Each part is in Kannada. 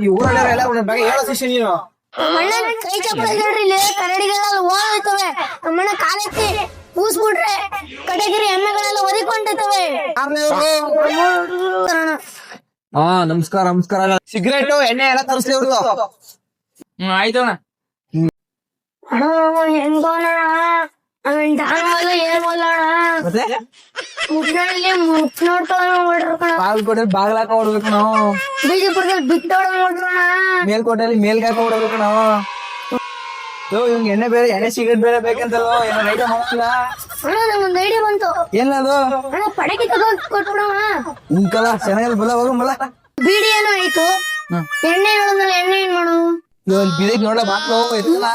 ಈ ಊರಲ್ಲೆಲ್ಲ ಒಂದ್ ಬಗ್ಗೆ ಹೇಳೋ ಶಿಷ್ಯ ನೀನು. ನಮ್ಮಣ್ಣ ಕೈ ಚಪ್ಪಲ ಹೇಳ್ರಿ ಇಲ್ಲಿ ಕರಡಿಗಳೆಲ್ಲ ಓಡೋಯ್ತವೆ ನಮ್ಮಣ್ಣ ಕಾಲೆತ್ತಿ ಕೂಸ್ಬಿಟ್ರೆ ಕಡೆಗಿರಿ ಎಮ್ಮೆಗಳೆಲ್ಲ ಒದಿಕೊಂಡಿರ್ತವೆ. ಹಾ ನಮಸ್ಕಾರ ನಮಸ್ಕಾರ. ಸಿಗರೇಟ್ ಎಣ್ಣೆ ಎಲ್ಲ ತರಿಸ್ಲಿ ಇವ್ರದ್ದು ಹ್ಮ್ ಆಯ್ತಣ್ಣ ಹೆಂಗೋಣ ಅವನ್ ಏನು ಮತ್ತೆ? ಮುಟ್ನಲ್ಲಿ ಮುಟ್ ನೋಡ್ಕೊಳ್ಳೋಣ ನೋಡ್ರಕಣ ಬಾಗಲಕೋಟೆ ಬಾಗ್ಲಾಕ ಹೊಡ್ಬೇಕು ನಾವು ಬೀಜಪುರದಲ್ಲಿ ಬಿಟ್ಟೋಡ ನೋಡ್ರೋಣ ಮೇಲ್ಕೋಟೆಯಲ್ಲಿ ಮೇಲ್ಗಾಕ ಹೊಡ್ಬೇಕು ನಾವು ಯೋ ಇವಂಗ್ ಎಣ್ಣೆ ಬೇರೆ ಎಣ್ಣೆ ಸಿಗರೇಟ್ ಬೇರೆ ಬೇಕಂತಲ್ವ ಏನೋ ರೈತ ಮಾಡಲ್ಲ ಅಣ್ಣ ನಂಗೊಂದ್ ಐಡಿಯಾ ಬಂತು ಏನದು ಅಣ್ಣ ಪಡಕೆ ತಗೊಂಡ್ ಕೊಟ್ಬಿಡೋಣ ನಿಂಕಲ್ಲ ಚೆನ್ನಾಗಲ್ಲ ಬಲ್ಲ ಹೋಗು ಬಲ್ಲ ಬೀಡಿ ಏನೋ ಆಯ್ತು ಎಣ್ಣೆ ನೋಡಿದ್ಮೇಲೆ ಎಣ್ಣೆ ಏನ್ ಮಾಡೋದು ಇವಾಗ ಬಿದಿಕ್ ನೋಡ ಬಾಕ್ಲ ಹೋಗಲ್ಲ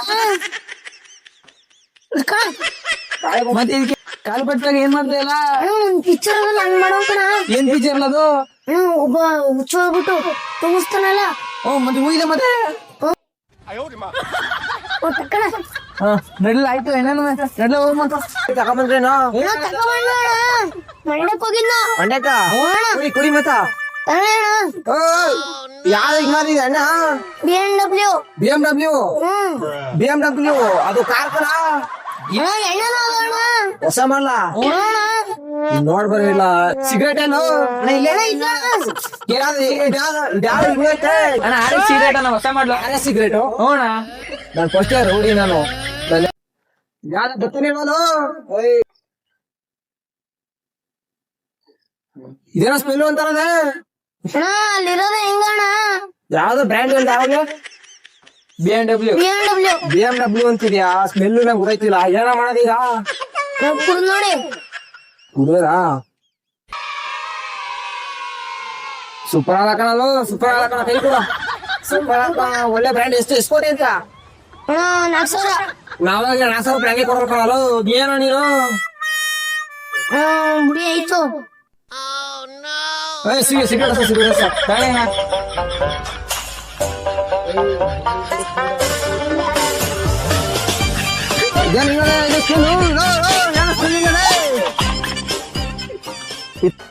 ಮತ್ತೆ ಇದಕ್ಕೆ ಕಾಲು ಪಟ್ಟಾಗ ಏನ್ ಮಾಡ್ತಾ ಇಲ್ಲ ಒಂದ್ ಪಿಕ್ಚರ್ ಅದಲ್ಲ ಹಂಗ್ ಮಾಡೋ ಕಣ. ಏನ್ ಪಿಕ್ಚರ್ ಅದು? ಹ್ಮ್ ಒಬ್ಬ ಹುಚ್ಚ ಹೋಗ್ಬಿಟ್ಟು ತುಂಬಿಸ್ತಾನಲ್ಲ ಓ ಮತ್ತೆ ಹೋಗಿದೆ ಮತ್ತೆ? ಓ ತಕ್ಕಣ ಹಾ ನಡ್ಲ ಆಯ್ತು ಏನೇನು ನಡ್ಲ ಹೋಗ್ ಮತ್ತೆ. ತಗೊಂಬಂದ್ರೇನೋ ಅಣ್ಣ ತಗೊಂಡ್ ಮಂಡ್ಯಕ್ ಹೋಗಿದ್ನ? ಮಂಡ್ಯಕ್ಕ? ಕುಡಿ ಕುಡಿ ಮತ್ತ. ಅಣ್ಣ ಯಾವ್ದು ಹಿಂಗ್ ಮಾಡಿದ ಅಣ್ಣ? B M W. B M W? Hmm. B M W ಅದು ಕಾರ್ ಹೊಸ ಮಾಡಲ? ಅಣ್ಣ ನೋಡ್ ಬರಲಿಲ್ಲ ಸಿಗರೇಟ್ ಏನು ಸಿಗರೇಟ್ ಅಣ್ಣ ಹೊಸ ಮಾಡ್ಲಾ? ಅರೆ ಸಿಗರೇಟ್ ಹೋಣ ನಾನು ಫಸ್ಟ್ ರೌಡಿ ನಾನು. ಯಾರು ಬರ್ತೀನಿ ನಾನು ಇದೇನೋ ಸ್ಮೆಲ್ ಅಂತಾರದೆ? ಅಣ್ಣ ಅಲ್ಲಿರೋದು ಹೆಂಗಣ್ಣ? ಯಾವ್ದು ಬ್ರ್ಯಾಂಡ್ ಅಂತ ಯಾವ್ದು? B M W W B M W ಅಂತಿದ್ಯಾ? Smell ನಂಗೆ ಗೊತ್ತಾಯ್ತಿಲ್ಲ. ಏನ ಮಾಡೋದೀಗ? ಕುಡ್ದು ನೋಡಿ. ಕುಡಿಯೋದಾ? ಸೂಪರ್ ಆದ ಕಣಲು ಸೂಪರ್ ಆದ ಕಣ ಕೈ ಕೂಡ. ಸೂಪರ್ ಆದ ಕಣ. ಒಳ್ಳೆ ಬ್ರ್ಯಾಂಡ್ ಎಷ್ಟು ಎಷ್ಟು ಕೋಟಿ ಅಂತ ಅಣ್ಣ ನಾಲ್ಕು ಸಾವಿರ. ನಾವಾಗ ನಾಲ್ಕು ಸಾವಿರ ಬ್ರ್ಯಾಂಡ್ ಕೊಡ್ಬೇಕು ಕಣಲು ಏನೋ ನೀನು? ಅಣ್ಣ ಮುಡಿ ಆಯ್ತು. ಏ ಸಿಗಿ ಸಿಗರೇಟ್ ಸಿಗರೇಟ್ ತಾಳೆ ಅಣ್ಣ ಏನು ಇದು ಸ್ಮೆಲ್ಲು? ನೋ, ನೋ, ಏನು ಸ್ಮೆಲ್ ಇದೆ? ಇತ್-